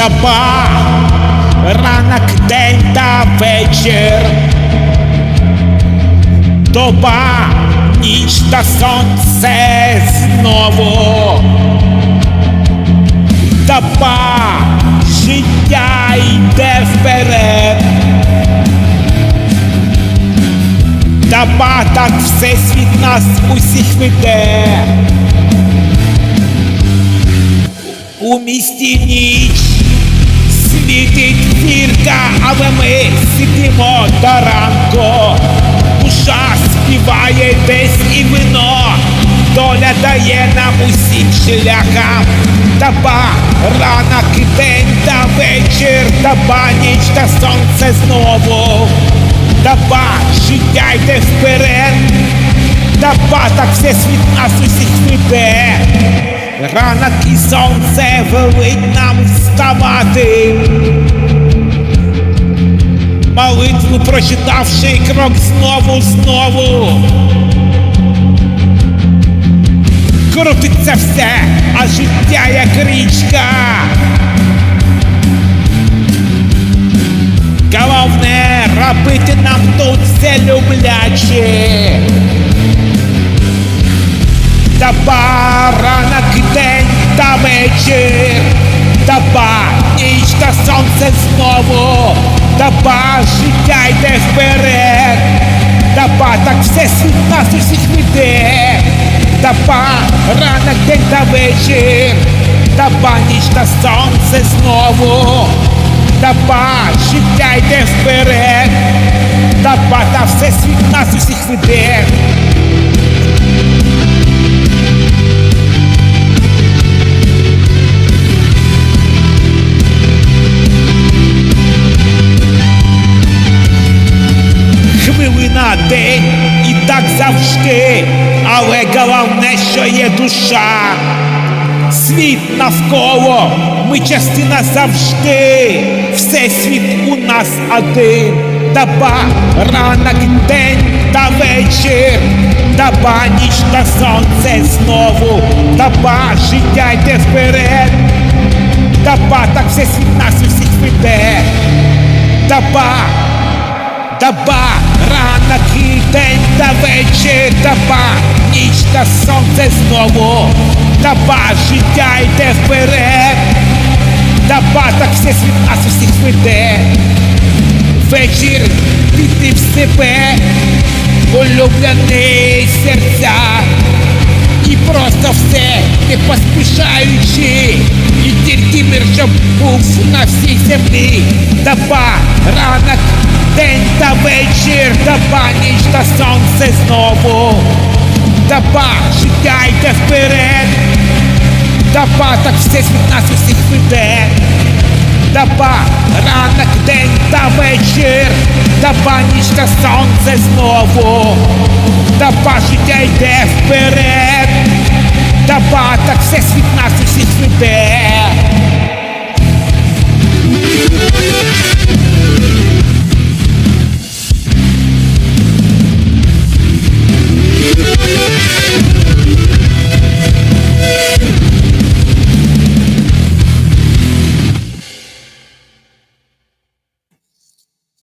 Доба, ранок, день та вечір. Доба, ніч та сонце знову. Доба, життя йде вперед. Доба так всесвіт нас усіх веде. У місті ніч світить зірка, але ми сидимо до ранку. Душа співає десь і вино, доля дає нам усім шляхам. Таба, ранок і день та вечір, таба, ніч та сонце знову. Таба, життя йде вперед, таба, так все світ нас усіх веде. Ранок і сонце велить нам вставати. Молитву прочитавши крок знову, знову. Крутиться все, а життя як річка. Головне робити нам тут все любляче. Таба, ранок, день та вечір. Таба, ніч та сонце знову. Таба, життя йде вперед. Таба, так все світ нас усіх веде. Таба, ранок, день та вечір. Таба, ніч та сонце знову. Таба, життя йде вперед. Таба, та все світ нас усіх веде. Хвилина день. І так завжди, але головне, що є душа. Світ навколо, ми частина завжди, всесвіт у нас один, Таба, ранок, день та вечір, Таба, ніч та сонце знову, Таба, життя йде вперед, Таба, так все світ нас усіх веде, Таба, Таба, таба, ніч та сонце знову, таба, життя йде вперед, таба, так все світ нас усіх веде. Вечір піти в себе, улюблений серця, і просто все не поспішаючи, і тільки мир, щоб був на всій землі, таба, ранок, день та вечір, таба, ніч та сонце знову, таба, життя йде вперед, таба, так все світ нас усіх веде. Таба, ранок, день та вечір, таба, ніч та сонце знову, таба, життя йде вперед, таба, так все світ нас усіх веде.